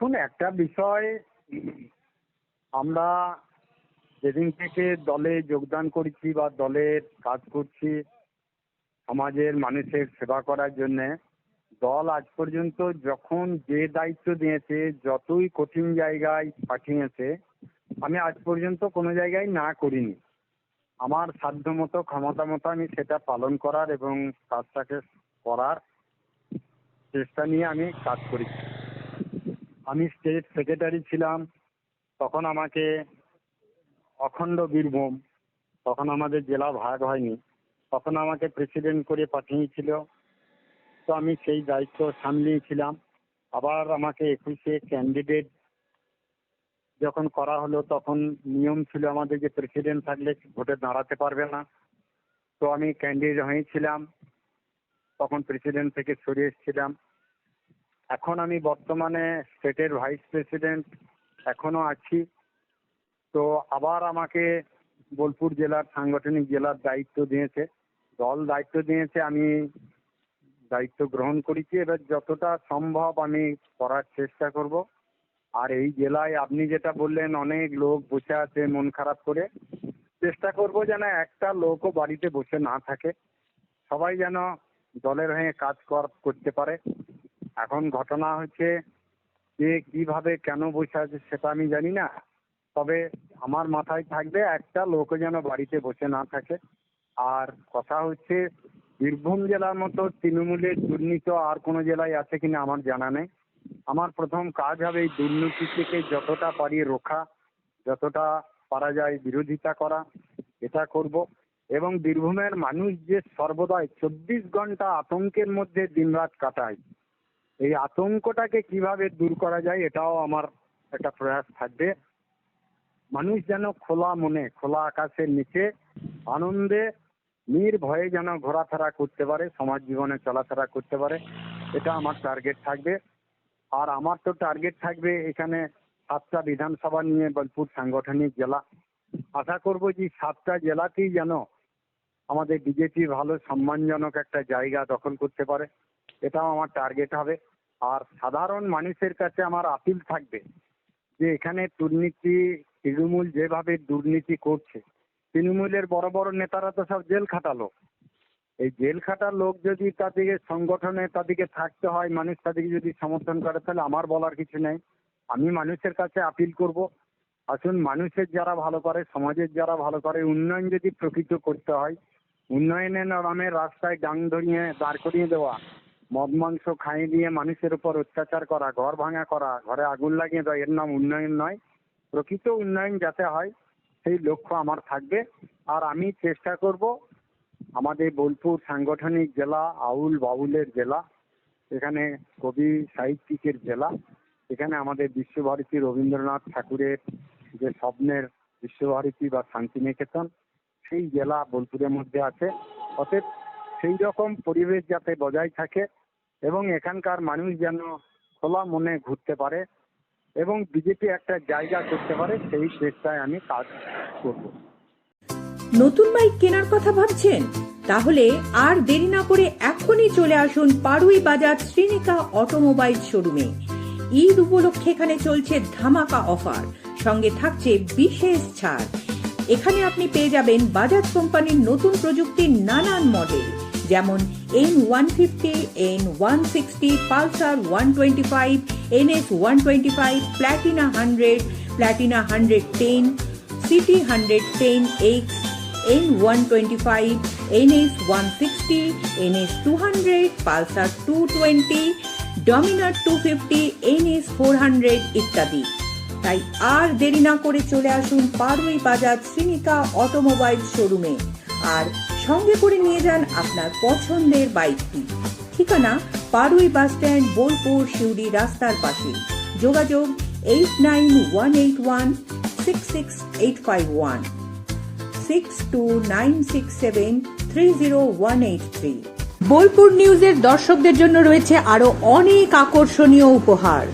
দেখুন, একটা বিষয় আমরা যেদিন থেকে দলে যোগদান করেছি বা দলের কাজ করছি সমাজের মানুষের সেবা করার জন্যে, দল আজ পর্যন্ত যখন যে দায়িত্ব দিয়েছে, যতই কঠিন জায়গায় পাঠিয়েছে, আমি আজ পর্যন্ত কোনো জায়গায় না করিনি। আমার সাধ্যমতো ক্ষমতা মতো আমি সেটা পালন করার এবং কাজটাকে করার চেষ্টা নিয়ে আমি কাজ করেছি। আমি স্টেট সেক্রেটারি ছিলাম, তখন আমাকে অখণ্ড বীরভূম তখন আমাদের জেলা ভাগ হয়নি, তখন আমাকে প্রেসিডেন্ট করে পাঠিয়েছিল। তো আমি সেই দায়িত্ব সামলিয়েছিলাম। আবার আমাকে একুশে ক্যান্ডিডেট যখন করা হলো, তখন নিয়ম ছিল আমাদের যে প্রেসিডেন্ট থাকলে ভোটে দাঁড়াতে পারবে না। তো আমি ক্যান্ডিডেট হয়েছিলাম, তখন প্রেসিডেন্ট থেকে সরে এসেছিলাম। এখন আমি বর্তমানে স্টেটের ভাইস প্রেসিডেন্ট এখনও আছি। তো আবার আমাকে বোলপুর জেলার সাংগঠনিক জেলার দায়িত্ব দিয়েছে। দল দায়িত্ব দিয়েছে, আমি দায়িত্ব গ্রহণ করেছি। এবার যতটা সম্ভব আমি করার চেষ্টা করব। আর এই জেলায় আপনি যেটা বললেন, অনেক লোক বসে আছে মন খারাপ করে। চেষ্টা করব যেন একটা লোকও বাড়িতে বসে না থাকে। সবাই যেন দলের হয়ে কাজ কর- করতে পারে। এখন ঘটনা হচ্ছে যে কীভাবে কেন বসে আছে সেটা আমি জানি না। তবে আমার মাথায় থাকবে একটা লোকও যেন বাড়িতে বসে না থাকে। আর কথা হচ্ছে, বীরভূম জেলার মতো তৃণমূলের দুর্নীতি আর কোনো জেলায় আছে কিনা আমার জানা নেই। আমার প্রথম কাজ হবে এই দুর্নীতি থেকে যতটা পারি রোখা যতটা পারা যায় বিরোধিতা করা, এটা করব। এবং বীরভূমের মানুষ যে সর্বদাই চব্বিশ ঘণ্টা আতঙ্কের মধ্যে দিনরাত কাটায় এই আতঙ্কটাকে কীভাবে দূর করা যায় এটাও আমার একটা প্রয়াস থাকবে। মানুষ যেন খোলা মনে, খোলা আকাশের নিচে আনন্দে নির্ভয়ে যেন ঘোরাফেরা করতে পারে, সমাজ জীবনে চলাফেরা করতে পারে, এটা আমার টার্গেট থাকবে। আর আমার তো টার্গেট থাকবে এখানে সাতটা বিধানসভা নিয়ে বোলপুর সাংগঠনিক জেলা। আশা করব যে সাতটা জেলাতেই যেন আমাদের বিজেপি ভালো সম্মানজনক একটা জায়গা দখল করতে পারে, এটাও আমার টার্গেট হবে। আর সাধারণ মানুষের কাছে আমার আপিল থাকবে যে এখানে দুর্নীতি, তৃণমূল যেভাবে দুর্নীতি করছে, তৃণমূলের বড় বড় নেতারা তো সব জেল খাটালো এই জেল খাটার লোক যদি তাদেরকে সংগঠনে তাদেরকে থাকতে হয়, মানুষ তাদেরকে যদি সমর্থন করে, তাহলে আমার বলার কিছু নেই। আমি মানুষের কাছে আপিল করব। আসুন, মানুষের যারা ভালো করে, সমাজের যারা ভালো করে, উন্নয়ন যদি প্রকৃত করতে হয়, উন্নয়নের নামে রাস্তায় ডাং ধরিয়ে, দাঁড় করিয়ে দেওয়া মদ মাংস খাইয়ে দিয়ে মানুষের উপর অত্যাচার করা, ঘর ভাঙা করা, ঘরে আগুন লাগিয়ে দেওয়া, এর নাম উন্নয়ন নয়। প্রকৃত উন্নয়ন যাতে হয়, সেই লক্ষ্য আমার থাকবে। আর আমি চেষ্টা করব আমাদের বোলপুর সাংগঠনিক জেলা, আউল বাউলের জেলা, এখানে কবি সাহিত্যিকের জেলা, এখানে আমাদের বিশ্বভারতী রবীন্দ্রনাথ ঠাকুরের যে স্বপ্নের বিশ্বভারতী বা শান্তিনিকেতন, সেই জেলা বোলপুরের মধ্যে আছে। অতএব সেই রকম পরিবেশ যাতে বজায় থাকে এবং এখানকার মানুষ যেন খোলা মনে ঘুরতে পারে এবং বিজেপি একটা জায়গা করতে পারে, সেই চেষ্টায় আমি কাজ করব। নতুন বাইক কেনার কথা ভাবছেন? তাহলে আর দেরি না করে এখনই চলে আসুন পাড়ুই বাজার শ্রীনিকা অটোমোবাইল শোরুমে। ঈদ উপলক্ষে এখানে চলছে ধামাকা অফার। সঙ্গে থাকছে বিশেষ ছাড়। এখানে আপনি পেয়ে যাবেন বাজাজ কোম্পানির নতুন প্রযুক্তির নানান মডেল যেমন N one fifty N one sixty Pulsar one twenty five NS one twenty five Platina hundred Platina hundred ten CT hundred ten X N one twenty five NS one sixty NS two hundred Pulsar two twenty Dominar two fifty NS four hundred ইত্যাদি। তাই আর দেরি না করে চলে আসুন পারুই বাজার Shrinika automobile শোরুমে। আর সঙ্গে করে নিয়ে যান আপনার পছন্দের বাইকটি। ঠিকানা পারুই বাস স্ট্যান্ড, বোলপুর শিউড়ি রাস্তার পাশে। যোগাযোগ eight nine one eight one six six eight five one. Six two nine six seven three zero one eight three. Bolpur নিউজের দর্শকদের জন্য রয়েছে আরও অনেক আকর্ষণীয় উপহার।